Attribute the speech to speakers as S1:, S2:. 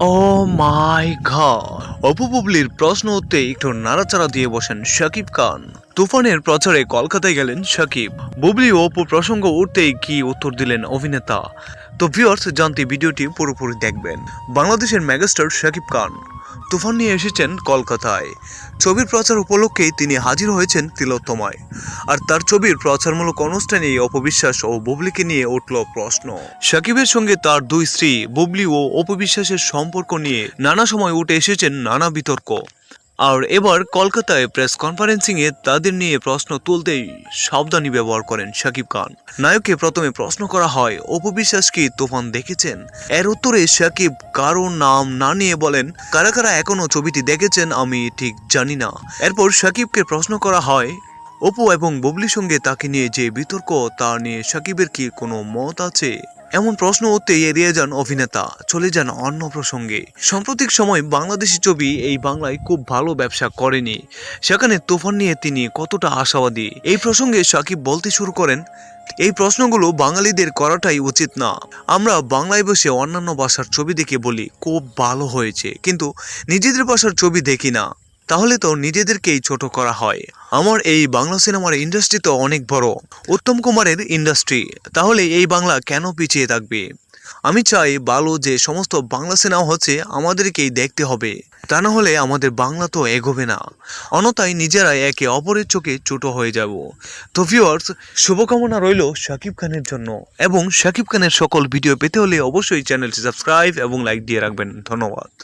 S1: ও মাই god Apu প্রশ্ন উত্তে একটু নাড়াচাড়া দিয়ে বসেন শাকিব খান। তুফানের প্রচারে কলকাতায় গেলেন শাকিব বুবলি ও অপু প্রসঙ্গ উঠতেই কি উত্তর দিলেন অভিনেতা? তো ভিউয়ার্স জানতে ভিডিওটি পুরোপুরি দেখবেন। বাংলাদেশের মেগাস্টার শাকিব খান তুফান নিয়ে এসেছেন কলকাতায়। ছবির প্রচার উপলক্ষেই তিনি হাজির হয়েছেন তিলোত্তমায়। আর তার ছবির প্রচারমূলক অনুষ্ঠানে অপবিশ্বাস ও বুবলিকে নিয়ে উঠল প্রশ্ন। সাকিবের সঙ্গে তার দুই স্ত্রী, বুবলি ও অপবিশ্বাসের সম্পর্ক নিয়ে নানা সময় উঠে এসেছেন নানা বিতর্ক। আর এবার কলকাতায় প্রেস কনফারেন্সিং এ তাদের নিয়ে প্রশ্ন তুলতেই সাবধানী ব্যবহার করেন শাকিব খান। নায়ককে প্রথমে প্রশ্ন করা হয় অপবিশ্বাস কি তুফান দেখেছেন? এর উত্তরে শাকিব কারও নাম না নিয়ে বলেন, কারা কারা এখনও ছবিটি দেখেছেন আমি ঠিক জানি না। এরপর শাকিবকে প্রশ্ন করা হয়, অপু এবং বুবলির সঙ্গে তাকে নিয়ে যে বিতর্ক, তা নিয়ে সাকিবের কি কোনো মত আছে? এমন প্রশ্ন উঠতেই এড়িয়ে যান অভিনেতা, চলে যান অন্য প্রসঙ্গে। সাম্প্রতিক সময় বাংলাদেশি ছবি এই বাংলায় খুব ভালো ব্যবসা করেনি। সেখানে তুফান নিয়ে তিনি কতটা আশাবাদী? এই প্রসঙ্গে সাকিব বলতে শুরু করেন, এই প্রশ্নগুলো বাঙালিদের করাটাই উচিত না। আমরা বাংলায় বসে অন্যান্য ভাষার ছবি দেখে বলি, খুব ভালো হয়েছে। কিন্তু নিজেদের ভাষার ছবি দেখি না। তাহলে তো নিজেদেরকেই ছোট করা হয়। আমার এই বাংলা সিনেমার ইন্ডাস্ট্রি তো অনেক বড়। উত্তম কুমারের ইন্ডাস্ট্রি। তাহলে এই বাংলা কেন পিছিয়ে থাকবে? আমি চাই ভালো যে সমস্ত বাংলা সিনেমা হচ্ছে, আমাদেরকেই দেখতে হবে। তা না হলে আমাদের বাংলা তো এগোবে না। অনতাই নিজেরাই একে অপরের চোখে ছোট হয়ে যাব। তো ভিউয়ার্স শুভকামনা রইল শাকিব খানের জন্য। এবং শাকিব খানের সকল ভিডিও পেতে হলে অবশ্যই চ্যানেলটি সাবস্ক্রাইব এবং লাইক দিয়ে রাখবেন। ধন্যবাদ।